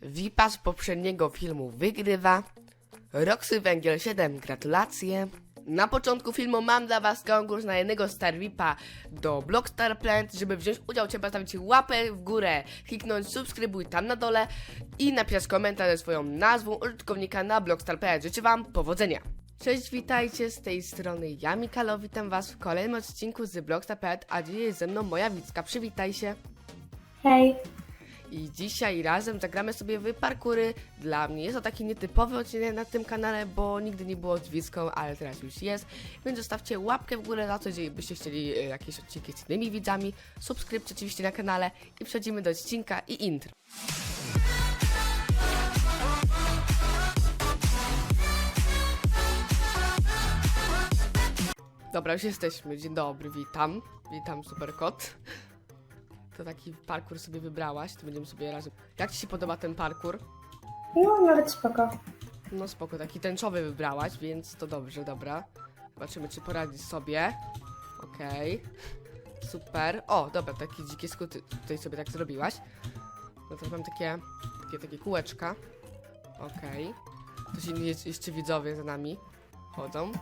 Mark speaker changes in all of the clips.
Speaker 1: VIPa z poprzedniego filmu wygrywa. Roxy Węgiel 7, gratulacje. Na początku filmu mam dla was konkurs na jednego Star VIPa do Blockstar Plant. Żeby wziąć udział trzeba stawić łapę w górę, kliknąć subskrybuj tam na dole i napisać komentarz ze swoją nazwą użytkownika na Blockstar Plant. Życzę wam powodzenia. Cześć, witajcie z tej strony ja Mikalo, witam was w kolejnym odcinku z Blockstar Plant, a dzisiaj jest ze mną moja Wicka, przywitaj się.
Speaker 2: Hej,
Speaker 1: I dzisiaj razem zagramy sobie w parkury. Dla mnie jest to taki nietypowy odcinek na tym kanale, bo nigdy nie było z ale teraz już jest. Więc zostawcie łapkę w górę za to, jeżeli byście chcieli e, jakieś odcinki z innymi widzami. Subskrypcję oczywiście na kanale i przechodzimy do odcinka i intro. Dobra, już jesteśmy. Dzień dobry, witam. Witam, superkot. To taki parkour sobie wybrałaś, to będziemy sobie razem. Jak ci się podoba ten parkour?
Speaker 2: no nawet spoko.
Speaker 1: No spoko, taki tęczowy wybrałaś, więc to dobrze, dobra. Zobaczymy, czy poradzisz sobie. Okej. Super. O, dobra, takie dzikie skuty tutaj sobie tak zrobiłaś. No to mam takie, takie, takie kółeczka. Okej. To się jeszcze widzowie za nami chodzą.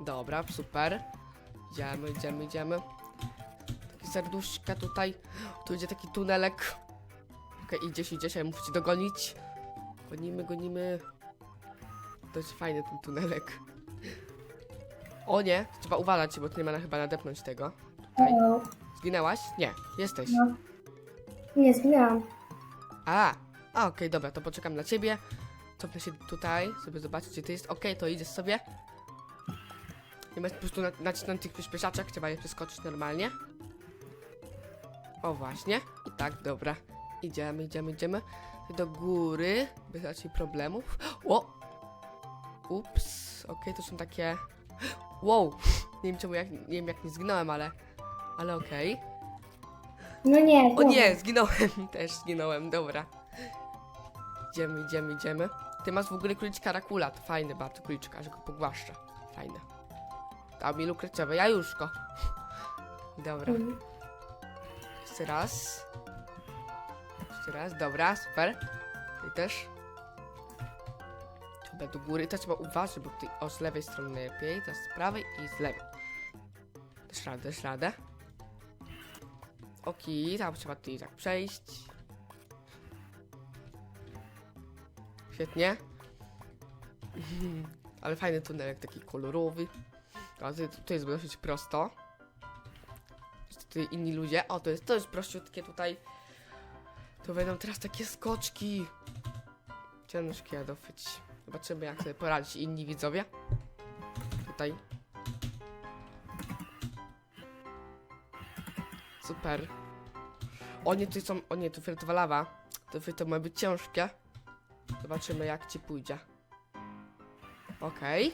Speaker 1: Dobra, super. Idziemy, idziemy, idziemy. Serduszka tutaj. Tu idzie taki tunelek. Okej, idziesz, idziesz, ja muszę cię dogonić. Gonimy, gonimy. Dość fajny ten tunelek. O nie, trzeba uwalać, bo tu nie ma na, chyba nadepnąć tego. Tutaj.
Speaker 2: No,
Speaker 1: Zginęłaś? Nie, jesteś.
Speaker 2: no. Nie zginęłam.
Speaker 1: A, a okej, dobra, to poczekam na ciebie. Cofnę się tutaj, sobie zobaczyć, gdzie ty jest. Okej, to idziesz sobie. Nie masz po prostu na- nacisnąć tych przyspieszaczek, trzeba je przeskoczyć normalnie. O, właśnie. I tak, dobra. Idziemy, idziemy, idziemy. Do góry, bez raczej problemów. O! Ups, okej, to są takie... Wow! Nie wiem czemu, jak, nie wiem jak nie zginąłem, ale... Ale okej.
Speaker 2: No nie,
Speaker 1: O nie, zginąłem. Też zginąłem, dobra. Idziemy, idziemy, idziemy. Ty masz w ogóle króliczka Rakula, to fajny bardzo króliczka, że go pogłaszcza. Fajne. Dał mi lukreciowe jajuszko. Dobra,
Speaker 2: Mm.
Speaker 1: Jeszcze raz. Jeszcze raz, dobra, super. I też. Trzeba do góry, to trzeba uważać, bo tutaj o z lewej strony najlepiej, teraz z prawej i z lewej. Dasz radę, dasz radę. Oki, tam trzeba tutaj tak przejść. Świetnie. Ale fajny tunelek, taki kolorowy. A tutaj, tutaj jest dosyć prosto. Tutaj inni ludzie. O, to jest, jest prościutkie tutaj. To będą teraz takie skoczki. Ciężkie dosyć. Zobaczymy, jak sobie poradzić inni widzowie. Tutaj. Super. O nie, tutaj są. O nie, tu fioletowa lawa. To, to ma być ciężkie. Zobaczymy, jak ci pójdzie. Okej.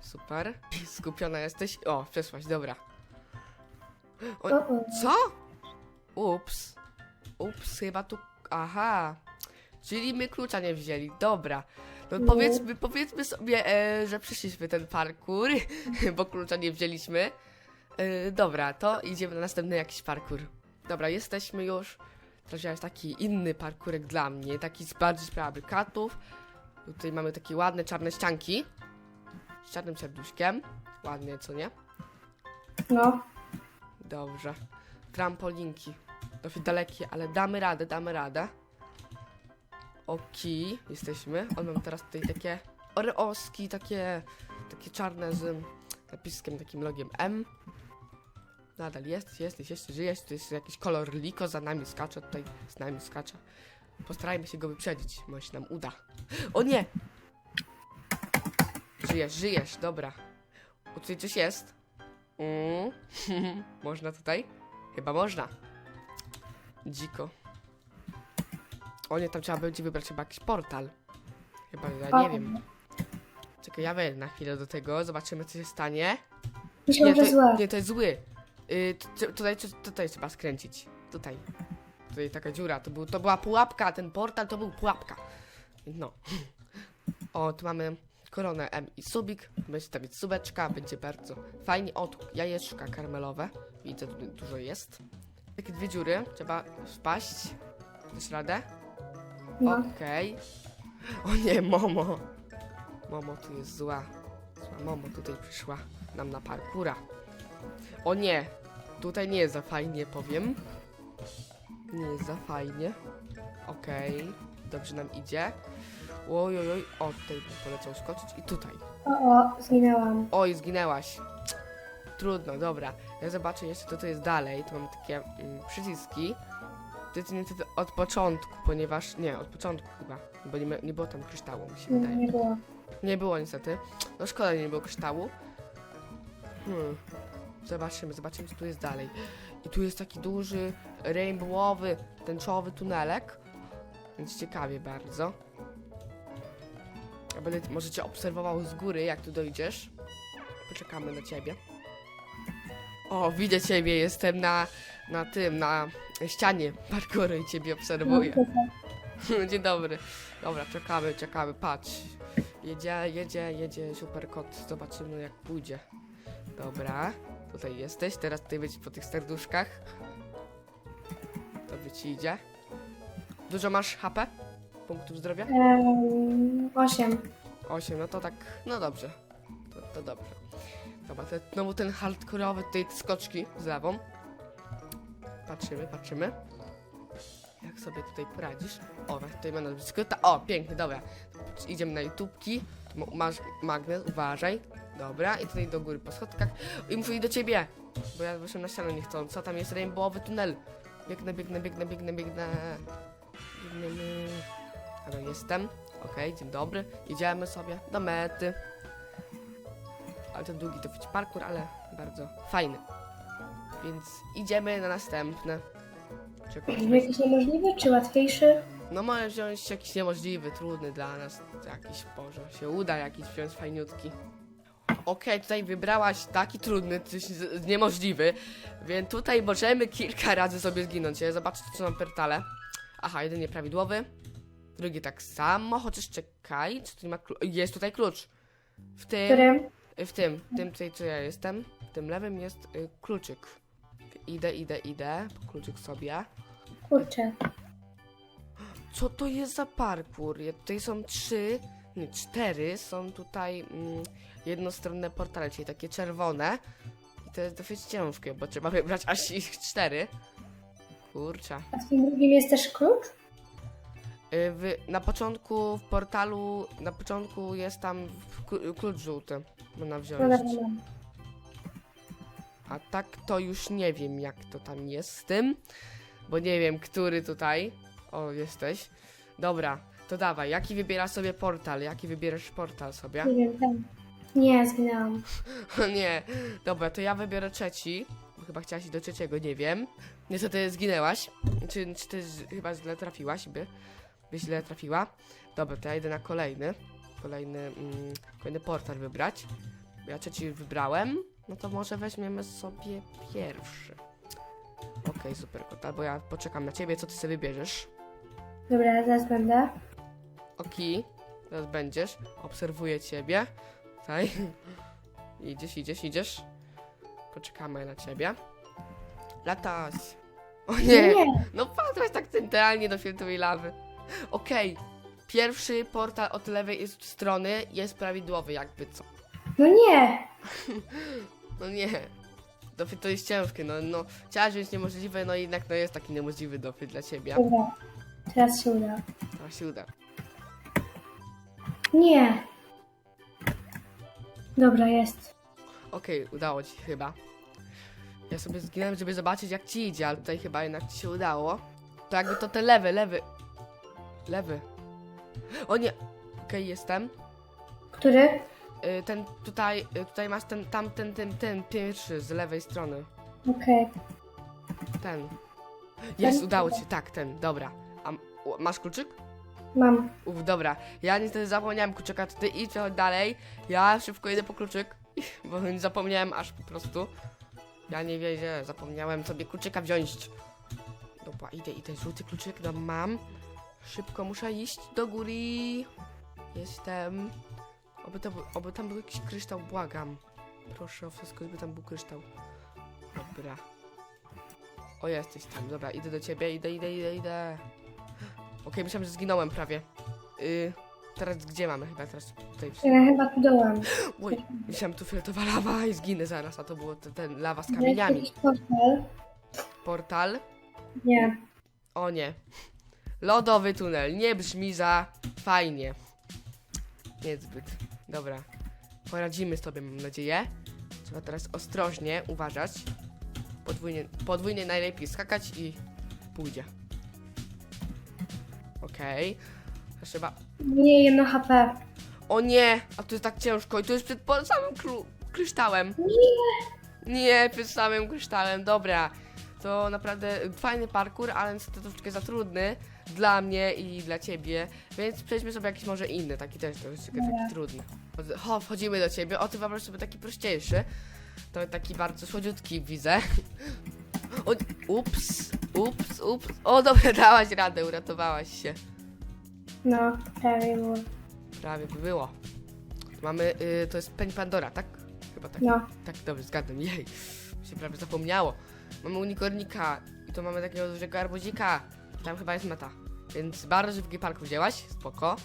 Speaker 1: Super. Skupiona jesteś. O, przeszłaś, dobra. O, co? Ups. Ups, chyba tu. Aha. Czyli my klucza nie wzięli. Dobra. No
Speaker 2: Nie.
Speaker 1: powiedzmy, powiedzmy sobie, e, że przyszliśmy ten parkour, bo klucza nie wzięliśmy. E, dobra, to idziemy na następny jakiś parkour. Dobra, jesteśmy już. Teraz jest taki inny parkurek dla mnie, taki z bardziej z prefabrykatów. Tutaj mamy takie ładne czarne ścianki. Z czarnym serduszkiem. Ładnie, co nie?
Speaker 2: No,
Speaker 1: Dobrze. Trampolinki. Dosyć dalekie, ale damy radę, damy radę. Oki, jesteśmy. On mam teraz tutaj takie oreoski, takie, takie czarne z napiskiem, takim logiem M. Nadal jest, jest, jest, jeszcze żyje. Tu jest jakiś kolor liko, za nami skacze, tutaj z nami skacze. Postarajmy się go wyprzedzić, może się nam uda. O nie! Żyjesz, żyjesz, dobra. O, tutaj coś jest. Mm. można tutaj? Chyba można. Dziko. O nie, tam trzeba będzie wybrać chyba jakiś portal. Chyba, ja nie wiem. Czekaj, ja wejdę na chwilę do tego, zobaczymy co się stanie.
Speaker 2: myślałam,
Speaker 1: Nie,
Speaker 2: że
Speaker 1: to,
Speaker 2: złe.
Speaker 1: nie, to jest zły. Y, t- tutaj, tu- tutaj trzeba skręcić. Tutaj. Tutaj taka dziura, to, był, to była pułapka, ten portal to był pułapka. No. O, tu mamy koronę M i subik. Będzie stawić subeczka, będzie bardzo fajnie. O, tu jajeczka karmelowe. Widzę, tu dużo jest. Takie dwie dziury, trzeba wpaść. Dasz radę?
Speaker 2: No.
Speaker 1: Okej. O nie, Momo. Momo tu jest zła. Zła Momo tutaj przyszła nam na parkura. O nie. Tutaj nie jest za fajnie, powiem. Nie jest za fajnie. Okej. Dobrze nam idzie. Oj, oj, oj. O, tutaj polecał skoczyć i tutaj.
Speaker 2: O, o, zginęłam.
Speaker 1: Oj, zginęłaś. Trudno, dobra. Ja zobaczę jeszcze, co to jest dalej. Tu mamy takie mm, przyciski. To jest niestety od początku, ponieważ... Nie, od początku chyba. Bo nie, nie było tam kryształu, mi się
Speaker 2: Nie,
Speaker 1: wydaje.
Speaker 2: nie było.
Speaker 1: Nie było niestety. No szkoda, że nie było kryształu. Hmm. Zobaczymy, zobaczymy, co tu jest dalej. I tu jest taki duży, rainbowowy, tęczowy tunelek. Więc ciekawie bardzo. Ja będę może cię obserwował z góry, jak tu dojdziesz. Poczekamy na ciebie. O, widzę ciebie, jestem na, na tym, na ścianie parkouru i ciebie
Speaker 2: No,
Speaker 1: obserwuję.
Speaker 2: super.
Speaker 1: Dzień dobry. Dobra, czekamy, czekamy, patrz. Jedzie, jedzie, jedzie super kot. Zobaczymy jak pójdzie. Dobra, tutaj jesteś. Teraz tutaj być po tych serduszkach. To ci idzie. Dużo masz HP? Punktów zdrowia?
Speaker 2: Osiem.
Speaker 1: 8, no to tak, no dobrze. To, to dobrze. Dobra, to znowu ten hardkorowy tutaj te skoczki z lewą. Patrzymy, patrzymy. Jak sobie tutaj poradzisz? O, tutaj będę skryta. O, pięknie, dobra. Idziemy na YouTubki. Tu ma- Masz magnes, uważaj. Dobra, i tutaj do góry po schodkach. I muszę iść do ciebie, bo ja wyszłem na ścianę niechcąco. Tam jest rainbowowy tunel. Biegnę, biegnę, biegnę, biegnę, biegnę. Biegniemy. Dobra, jestem. Okej, dzień dobry. Idziemy sobie do mety. Ale to długi to parkour, ale bardzo fajny. Więc idziemy na następne.
Speaker 2: Brzmi jakiś niemożliwy, czy łatwiejszy?
Speaker 1: no możesz wziąć jakiś niemożliwy, trudny dla nas. Jakiś, Boże, się uda jakiś wziąć fajniutki. Okej, tutaj wybrałaś taki trudny, coś z- niemożliwy, więc tutaj możemy kilka razy sobie zginąć. Ja zobaczę, co mam pertale. Aha, jeden nieprawidłowy. Drugi tak samo, chociaż czekaj, czy tu nie ma klucz? Jest tutaj klucz. W tym,
Speaker 2: Którym?
Speaker 1: w tym, w tym tutaj, co ja jestem, w tym lewym jest y, kluczyk. Idę, idę, idę, kluczyk sobie.
Speaker 2: Kurczę.
Speaker 1: Co to jest za parkour? Ja- Tutaj są trzy, nie cztery, są tutaj mm, jednostronne portale, czyli takie czerwone. I to jest dosyć ciężkie, bo trzeba wybrać aż ich cztery. Kurczę.
Speaker 2: A w tym drugim jest też klucz?
Speaker 1: Y, W, na początku w portalu, na początku jest tam klucz żółty. Można
Speaker 2: No
Speaker 1: wziąć.
Speaker 2: dobra, mam.
Speaker 1: A tak to już nie wiem, jak to tam jest z tym. Bo nie wiem, który tutaj. O, jesteś. Dobra, to dawaj. Jaki wybierasz sobie portal? Jaki wybierasz portal sobie?
Speaker 2: Nie wiem, tam. Nie, zginęłam.
Speaker 1: Nie. Dobra, to ja wybiorę trzeci. Bo Chyba chciałaś iść do trzeciego, nie wiem. Niestety zginęłaś. Czy, czy ty z- chyba źle trafiłaś, by? By źle trafiła. Dobra, to ja idę na kolejny. Kolejny, mm, kolejny portal wybrać. Bo Ja trzeci wybrałem. No to może weźmiemy sobie pierwszy. Okej, super kot. Albo ja poczekam na ciebie, co ty sobie wybierzesz.
Speaker 2: Dobra, zaraz będę.
Speaker 1: Okej, teraz będziesz. Obserwuję ciebie. Tutaj. Idziesz, idziesz, idziesz. Poczekamy na ciebie. Latać. O nie!
Speaker 2: Nie,
Speaker 1: No patrz tak centralnie do filtrowej lawy. Okej. Pierwszy portal od lewej jest strony jest prawidłowy, jakby co.
Speaker 2: no nie.
Speaker 1: No nie. Dofit to jest ciężkie, no, no. Chciałaś wziąć niemożliwe, no jednak no jest taki niemożliwy dofit dla ciebie.
Speaker 2: Dobra, teraz się uda.
Speaker 1: To się uda.
Speaker 2: Nie. Dobra, jest.
Speaker 1: Okej, udało ci się chyba. Ja sobie zginąłem, żeby zobaczyć jak ci idzie, ale tutaj chyba jednak ci się udało. To jakby to ten lewy, lewy. Lewy. O nie! Okej, jestem.
Speaker 2: Który?
Speaker 1: Y, ten tutaj, y, tutaj masz ten, tam, ten, ten, ten pierwszy z lewej strony.
Speaker 2: Okej.
Speaker 1: Ten. Jest,
Speaker 2: Ten?
Speaker 1: udało ci się, tak, ten, dobra. A m- u- masz kluczyk?
Speaker 2: Mam.
Speaker 1: Uf, dobra. Ja niestety zapomniałem kluczyka, to ty idź dalej. Ja szybko idę po kluczyk, bo nie zapomniałem aż po prostu. Ja nie wierzę, zapomniałem sobie kluczyka wziąć. Dobra, idę, idę, żółty kluczyk, no mam. Szybko muszę iść do góry. Jestem. Oby, to, oby tam był jakiś kryształ, błagam. Proszę o wszystko, żeby tam był kryształ. Dobra. O, jesteś tam, dobra, idę do ciebie, idę, idę, idę, idę. Okej, myślałem, że zginąłem prawie. Y, teraz gdzie mamy? Chyba teraz tutaj.
Speaker 2: Ja chyba tu dołam.
Speaker 1: Oj, myślałem tu fioletowa lawa i zginę zaraz, a to było ten, ten lawa z kamieniami.
Speaker 2: portal?
Speaker 1: Portal?
Speaker 2: Nie.
Speaker 1: O nie. Lodowy tunel. Nie brzmi za fajnie. Niezbyt. Dobra. Poradzimy sobie, mam nadzieję. Trzeba teraz ostrożnie uważać. Podwójnie, podwójnie najlepiej skakać i pójdzie. Okej. Teraz Trzeba...
Speaker 2: Nie, jedno HP.
Speaker 1: O nie! A tu jest tak ciężko i tu jest przed po samym kryształem. Nie, przed samym kryształem, dobra. To naprawdę fajny parkour, ale niestety troszeczkę za trudny dla mnie i dla ciebie, więc przejdźmy sobie jakiś może inny, taki też troszeczkę taki trudny. Wchod- O, wchodzimy do ciebie, o ty wyobraź sobie taki prościejszy. To taki bardzo słodziutki widzę. O, ups, ups, ups. O, dobra, dałaś radę, uratowałaś się.
Speaker 2: No, prawie było.
Speaker 1: Prawie by było. Mamy, y, to jest peń Pandora, tak? Chyba tak.
Speaker 2: No.
Speaker 1: Tak, dobrze, zgadłem. Jej, mi się prawie zapomniało. Mamy unikornika i tu mamy takiego dużego arbuzika. Tam chyba jest meta. Więc bardzo szybki park wzięłaś, spoko.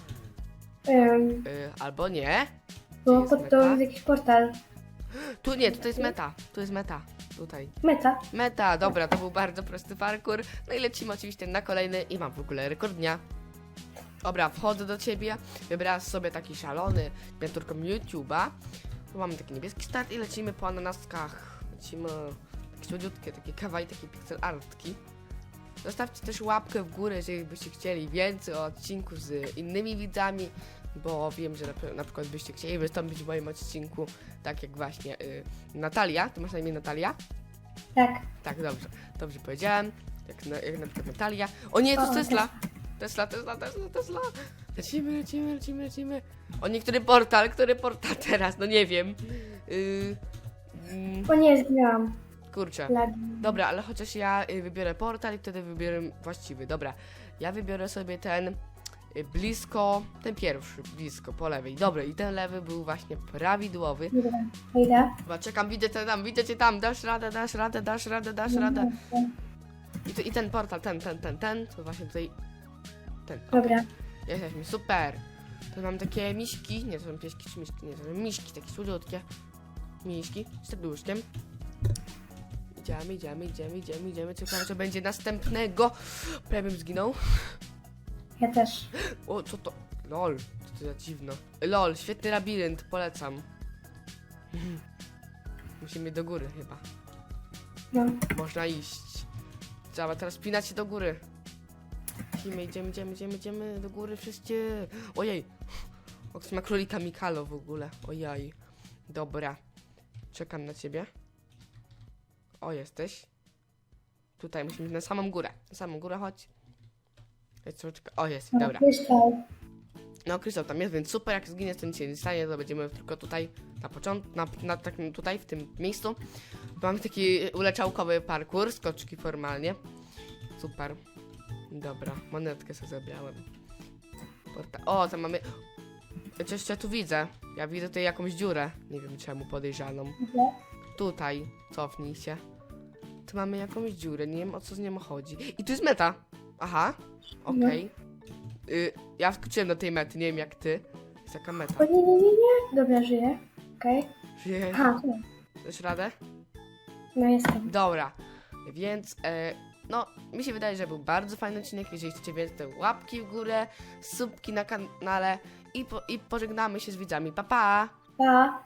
Speaker 2: Um,
Speaker 1: Y, albo nie.
Speaker 2: bo
Speaker 1: jest
Speaker 2: pod
Speaker 1: meta?
Speaker 2: to jest jakiś portal.
Speaker 1: Tu nie, tutaj jest meta. Tu jest meta. Tutaj.
Speaker 2: Meta.
Speaker 1: Meta, dobra, to był bardzo prosty parkour. No i lecimy oczywiście na kolejny i mam w ogóle rekord dnia. Dobra, wchodzę do ciebie. Wybrałam sobie taki szalony miniaturką YouTube'a. Tu mamy taki niebieski start i lecimy po ananaskach. Lecimy słodziutkie, takie kawaii, takie pixel artki. Zostawcie też łapkę w górę, jeżeli byście chcieli więcej o odcinku z innymi widzami, bo wiem, że na, na przykład byście chcieli wystąpić w moim odcinku, tak jak właśnie y, Natalia. Ty masz na imię Natalia?
Speaker 2: Tak.
Speaker 1: Tak, dobrze. Dobrze powiedziałem. Jak na, jak na przykład Natalia. O nie, to jest
Speaker 2: O,
Speaker 1: Tesla. Tesla, Tesla, Tesla, Tesla. Lecimy, lecimy, lecimy, lecimy. O nie, który portal, który portal teraz? No nie wiem. Yy, mm,
Speaker 2: O nie, zginęłam.
Speaker 1: Kurczę. Dobra, ale chociaż ja y, wybiorę portal i wtedy wybiorę właściwy. Dobra, ja wybiorę sobie ten y, blisko, ten pierwszy, blisko, po lewej. Dobra, i ten lewy był właśnie prawidłowy.
Speaker 2: Dobra, idę.
Speaker 1: Chyba czekam, widzę cię tam, widzę cię tam, dasz radę, dasz radę, dasz radę, dasz radę. I, to, I ten portal, ten, ten, ten, ten, to właśnie tutaj, ten. O,
Speaker 2: Dobra.
Speaker 1: jesteśmy, super. Tu mam takie miśki, nie, to są pieski czy miśki, nie, to są miśki, takie słodziutkie. Miśki z serduszkiem. Idziemy, idziemy, idziemy, idziemy, idziemy, czekamy, co będzie następnego. Prawie bym zginął.
Speaker 2: Ja też.
Speaker 1: O, co to? Lol, co to za dziwno. Lol, świetny labirynt, polecam. Musimy do góry chyba.
Speaker 2: No.
Speaker 1: Można iść. Trzeba teraz spinać się do góry. Idziemy, idziemy, idziemy, idziemy, idziemy do góry wszyscy. Ojej. O, ma królika Mikalo w ogóle. Ojej. Dobra. Czekam na ciebie. O, jesteś. Tutaj musimy na samą górę. Na samą górę chodź. Czeka- O, jest,
Speaker 2: No,
Speaker 1: dobra.
Speaker 2: Kryształ.
Speaker 1: No, Krystal tam jest, więc super, jak zginie, to nic się nie stanie, to będziemy tylko tutaj, na początku, na, na takim tutaj, w tym miejscu. Mamy taki uleczałkowy parkour, skoczki formalnie. Super. Dobra, monetkę sobie zabrałem. Porta o, tam mamy... Coś ja tu widzę. Ja widzę tutaj jakąś dziurę. Nie wiem czemu, podejrzaną. Tutaj, cofnij się. Tu mamy jakąś dziurę, nie wiem o co z nią chodzi. I tu jest meta. Aha, okej. Y, ja wskoczyłem do tej mety, nie wiem jak ty. Jest taka meta.
Speaker 2: O nie, nie, nie, nie. Dobra, żyję. Okej.
Speaker 1: Żyjesz?
Speaker 2: Aha, tu.
Speaker 1: Dasz radę?
Speaker 2: no jestem.
Speaker 1: Dobra, więc e, no, mi się wydaje, że był bardzo fajny odcinek. Jeżeli chcecie więcej, to łapki w górę, subki na kanale i, po, i pożegnamy się z widzami. Pa, pa!
Speaker 2: Pa.